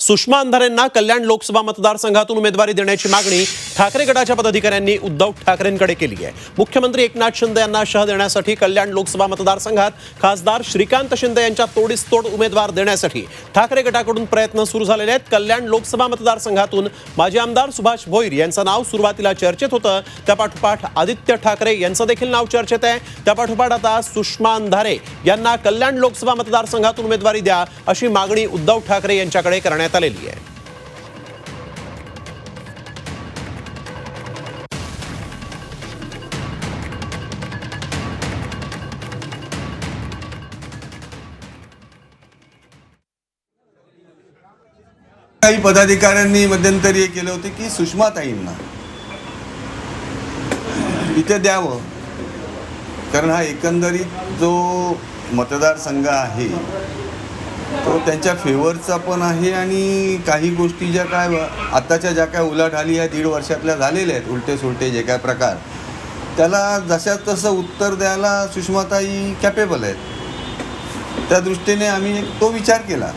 सुषमा अंधारेंना कल्याण लोकसभा मतदारसंघातून उमेदवारी देण्याची मागणी ठाकरे गटाच्या पदाधिकाऱ्यांनी उद्धव ठाकरेंकडे केली आहे. मुख्यमंत्री एकनाथ शिंदे यांना शह देण्यासाठी कल्याण लोकसभा मतदारसंघात खासदार श्रीकांत शिंदे यांच्या तोडीस तोड उमेदवार देण्यासाठी ठाकरे गटाकडून प्रयत्न सुरू झालेले आहेत. कल्याण लोकसभा मतदारसंघातून माजी आमदार सुभाष भोईर यांचं नाव सुरुवातीला चर्चेत होतं. त्यापाठोपाठ आदित्य ठाकरे यांचं देखील नाव चर्चेत आहे. त्यापाठोपाठ आता सुषमा अंधारे यांना कल्याण लोकसभा मतदारसंघातून उमेदवारी द्या अशी मागणी उद्धव ठाकरे यांच्याकडे करण्यात आलेली आहे. काही पदाधिकाऱ्यांनी मध्यंतरी हे केले होते की सुषमाताईंना इथे द्यावं. कारण हा एकंदरीत जो मतदारसंघ आहे तो त्यांच्या फेवरचा पण आहे आणि काही गोष्टी ज्या काय आत्ताच्या ज्या काय उलाढाली ह्या दीड वर्षातल्या झालेल्या आहेत उलटे सुलटे जे काय प्रकार. त्याला जशा तसं उत्तर द्यायला सुषमाताई कॅपेबल आहेत. त्या दृष्टीने आम्ही तो विचार केला.